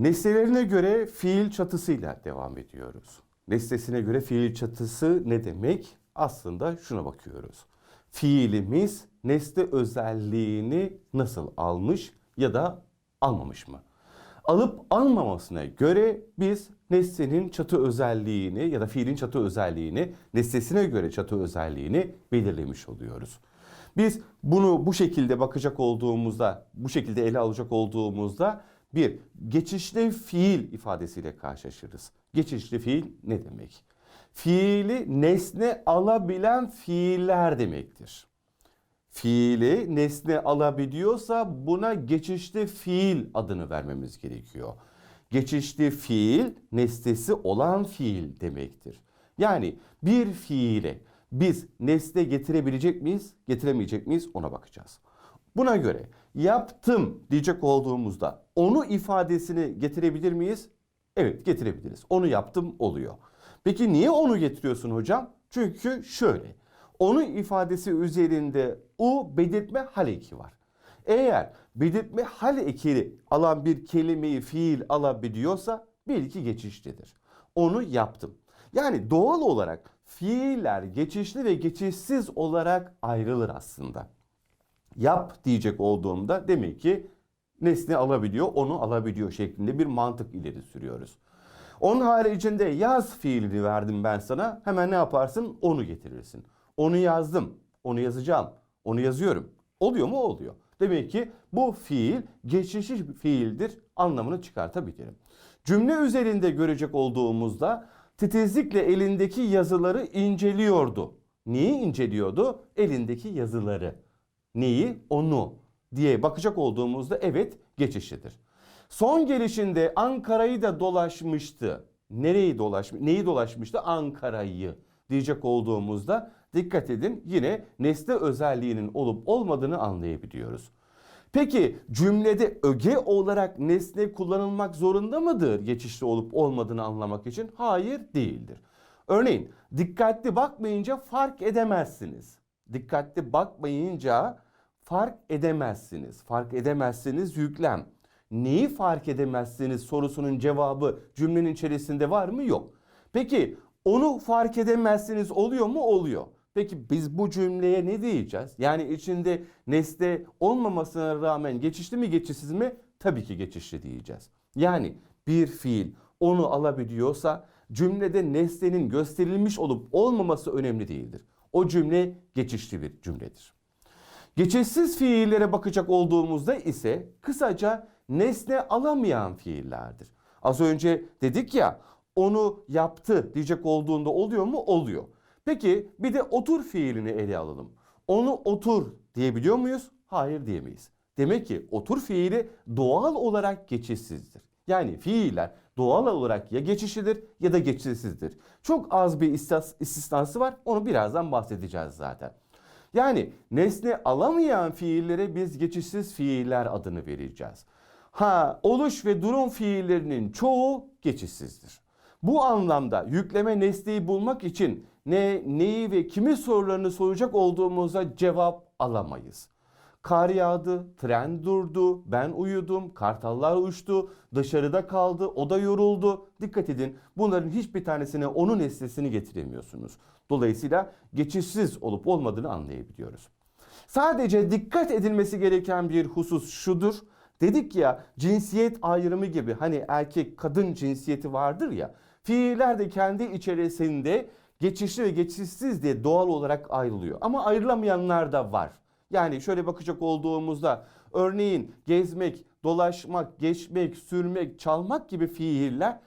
Nesnelerine göre fiil çatısıyla devam ediyoruz. Nesnesine göre fiil çatısı ne demek? Aslında şuna bakıyoruz. Fiilimiz nesne özelliğini nasıl almış ya da almamış mı? Alıp almamasına göre biz nesnenin çatı özelliğini ya da fiilin çatı özelliğini, nesnesine göre çatı özelliğini belirlemiş oluyoruz. Biz bunu bu şekilde bakacak olduğumuzda, bu şekilde ele alacak olduğumuzda bir geçişli fiil ifadesiyle karşılaşırız. Geçişli fiil ne demek? Fiili nesne alabilen fiiller demektir. Fiili nesne alabiliyorsa buna geçişli fiil adını vermemiz gerekiyor. Geçişli fiil nesnesi olan fiil demektir. Yani bir fiile biz nesne getirebilecek miyiz, getiremeyecek miyiz ona bakacağız. Buna göre yaptım diyecek olduğumuzda onu ifadesini getirebilir miyiz? Evet getirebiliriz. Onu yaptım oluyor. Peki niye onu getiriyorsun hocam? Çünkü şöyle. Onu ifadesi üzerinde u belirtme hal eki var. Eğer belirtme hal eki alan bir kelimeyi fiil alabiliyorsa bil ki geçişlidir. Onu yaptım. Yani doğal olarak fiiller geçişli ve geçişsiz olarak ayrılır aslında. Yap diyecek olduğumda demek ki nesne alabiliyor, onu alabiliyor şeklinde bir mantık ileri sürüyoruz. Onun haricinde yaz fiilini verdim ben sana. Hemen ne yaparsın? Onu getirirsin. Onu yazdım. Onu yazacağım. Onu yazıyorum. Oluyor mu? Oluyor. Demek ki bu fiil geçişli fiildir anlamını çıkartabilirim. Cümle üzerinde görecek olduğumuzda titizlikle elindeki yazıları inceliyordu. Neyi inceliyordu? Elindeki yazıları. Neyi? Onu diye bakacak olduğumuzda evet geçişlidir. Son gelişinde Ankara'yı da dolaşmıştı. Nereyi dolaşmış? Neyi dolaşmıştı? Ankara'yı diyecek olduğumuzda dikkat edin yine nesne özelliğinin olup olmadığını anlayabiliyoruz. Peki cümlede öge olarak nesne kullanılmak zorunda mıdır geçişli olup olmadığını anlamak için? Hayır değildir. Örneğin dikkatli bakmayınca fark edemezsiniz. Dikkatli bakmayınca fark edemezsiniz. Fark edemezsiniz yüklem. Neyi fark edemezsiniz sorusunun cevabı cümlenin içerisinde var mı? Yok. Peki onu fark edemezsiniz oluyor mu? Oluyor. Peki biz bu cümleye ne diyeceğiz? Yani içinde nesne olmamasına rağmen geçişli mi geçişsiz mi? Tabii ki geçişli diyeceğiz. Yani bir fiil onu alabiliyorsa cümlede nesnenin gösterilmiş olup olmaması önemli değildir. O cümle geçişli bir cümledir. Geçişsiz fiillere bakacak olduğumuzda ise kısaca nesne alamayan fiillerdir. Az önce dedik ya onu yaptı diyecek olduğunda oluyor mu? Oluyor. Peki bir de otur fiilini ele alalım. Onu otur diyebiliyor muyuz? Hayır diyemeyiz. Demek ki otur fiili doğal olarak geçişsizdir. Yani fiiller doğal olarak ya geçişlidir ya da geçişsizdir. Çok az bir istisnası var. Onu birazdan bahsedeceğiz zaten. Yani nesne alamayan fiillere biz geçişsiz fiiller adını vereceğiz. Ha oluş ve durum fiillerinin çoğu geçişsizdir. Bu anlamda yükleme nesneyi bulmak için ne, neyi ve kimi sorularını soracak olduğumuzda cevap alamayız. Kar yağdı, tren durdu, ben uyudum, kartallar uçtu, dışarıda kaldı, o da yoruldu. Dikkat edin bunların hiçbir tanesine onun nesnesini getiremiyorsunuz. Dolayısıyla geçişsiz olup olmadığını anlayabiliyoruz. Sadece dikkat edilmesi gereken bir husus şudur. Dedik ya cinsiyet ayrımı gibi hani erkek kadın cinsiyeti vardır ya. Fiiller de kendi içerisinde geçişli ve geçişsiz diye doğal olarak ayrılıyor. Ama ayrılamayanlar da var. Yani şöyle bakacak olduğumuzda örneğin gezmek, dolaşmak, geçmek, sürmek, çalmak gibi fiiller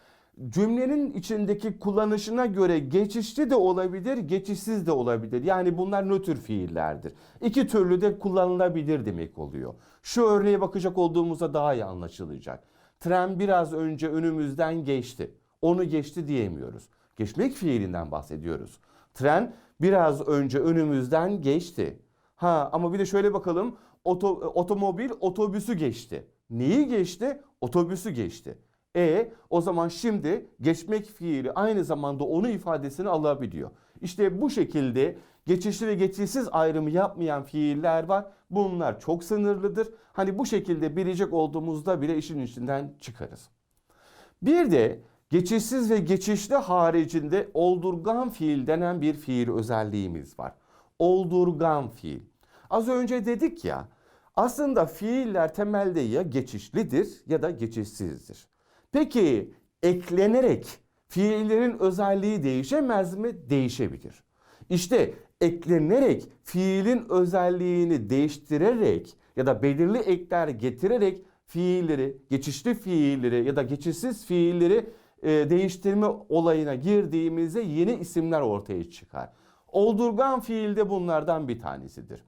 cümlenin içindeki kullanışına göre geçişli de olabilir, geçişsiz de olabilir. Yani bunlar nötr fiillerdir. İki türlü de kullanılabilir demek oluyor. Şu örneğe bakacak olduğumuzda daha iyi anlaşılacak. Tren biraz önce önümüzden geçti. Onu geçti diyemiyoruz. Geçmek fiilinden bahsediyoruz. Tren biraz önce önümüzden geçti. Ha ama bir de şöyle bakalım. Oto, otomobil otobüsü geçti. Neyi geçti? Otobüsü geçti. E o zaman şimdi geçmek fiili aynı zamanda onu ifadesini alabiliyor. İşte bu şekilde geçişli ve geçişsiz ayrımı yapmayan fiiller var. Bunlar çok sınırlıdır. Hani bu şekilde bilecek olduğumuzda bile işin içinden çıkarız. Bir de geçişsiz ve geçişli haricinde oldurgan fiil denen bir fiil özelliğimiz var. Oldurgan fiil. Az önce dedik ya aslında fiiller temelde ya geçişlidir ya da geçişsizdir. Peki eklenerek fiillerin özelliği değişemez mi? Değişebilir. İşte eklenerek fiilin özelliğini değiştirerek ya da belirli ekler getirerek fiilleri, geçişli fiilleri ya da geçişsiz fiilleri e, değiştirme olayına girdiğimizde yeni isimler ortaya çıkar. Oldurgan fiil de bunlardan bir tanesidir.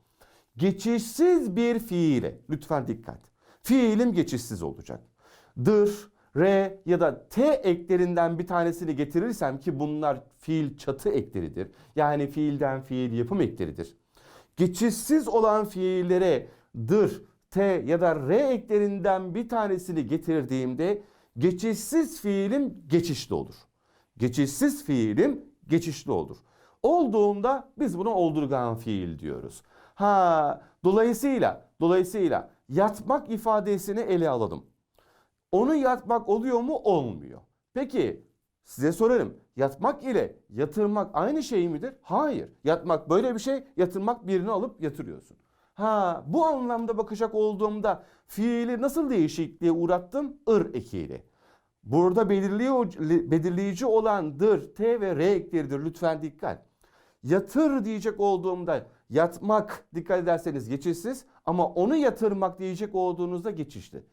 Geçişsiz bir fiile, lütfen dikkat. Fiilim geçişsiz olacak. Dır, re ya da t eklerinden bir tanesini getirirsem ki bunlar fiil çatı ekleridir. Yani fiilden fiil yapım ekleridir. Geçişsiz olan fiillere dır, t ya da re eklerinden bir tanesini getirdiğimde geçişsiz fiilim geçişli olur. Geçişsiz fiilim geçişli olur. Olduğunda biz buna oldurgan fiil diyoruz. Ha dolayısıyla dolayısıyla yatmak ifadesini ele alalım. Onu yatmak oluyor mu? Olmuyor. Peki size sorarım. Yatmak ile yatırmak aynı şey midir? Hayır. Yatmak böyle bir şey, yatırmak birini alıp yatırıyorsun. Ha bu anlamda bakacak olduğumda fiili nasıl değişikliğe uğrattım? ır ekiyle. Burada belirleyici olan dır, t ve r ekleridir. Lütfen dikkat. Yatır diyecek olduğumda yatmak dikkat ederseniz geçişsiz ama onu yatırmak diyecek olduğunuzda geçişli.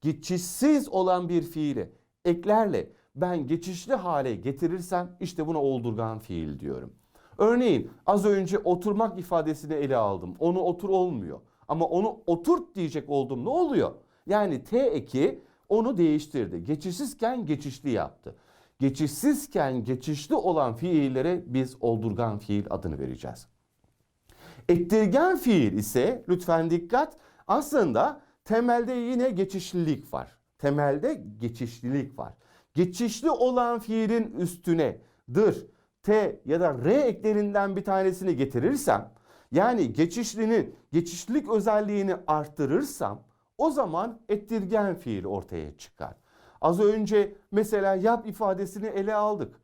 Geçişsiz olan bir fiili eklerle ben geçişli hale getirirsem işte buna oldurgan fiil diyorum. Örneğin az önce oturmak ifadesini ele aldım. Onu otur olmuyor. Ama onu oturt diyecek oldum ne oluyor? Yani T eki onu değiştirdi. Geçişsizken geçişli yaptı. Geçişsizken geçişli olan fiillere biz oldurgan fiil adını vereceğiz. Ettirgen fiil ise lütfen dikkat aslında temelde yine geçişlilik var. Temelde geçişlilik var. Geçişli olan fiilin üstüne dır, t ya da r eklerinden bir tanesini getirirsem yani geçişlinin geçişlilik özelliğini arttırırsam o zaman ettirgen fiil ortaya çıkar. Az önce mesela yap ifadesini ele aldık.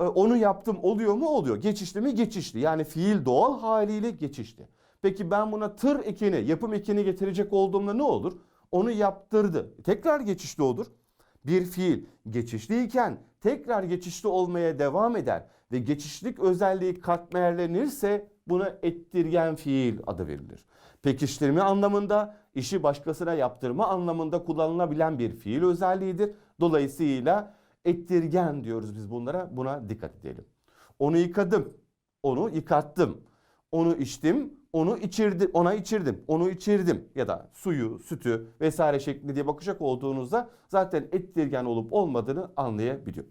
E, Onu yaptım oluyor mu? Oluyor. Geçişli mi? Geçişli. Yani fiil doğal haliyle geçişli. Peki ben buna tır ekini, yapım ekini getirecek olduğumda ne olur? Onu yaptırdı. Tekrar geçişli olur. Bir fiil geçişliyken tekrar geçişli olmaya devam eder ve geçişlik özelliği katmerlenirse buna ettirgen fiil adı verilir. Pekiştirme anlamında, işi başkasına yaptırma anlamında kullanılabilen bir fiil özelliğidir. Dolayısıyla ettirgen diyoruz biz bunlara. Buna dikkat edelim. Onu yıkadım, onu yıkattım. Onu içtim, onu içirdim, ona içirdim, onu içirdim ya da suyu, sütü vesaire şeklinde diye bakacak olduğunuzda zaten ettirgen olup olmadığını anlayabiliyor.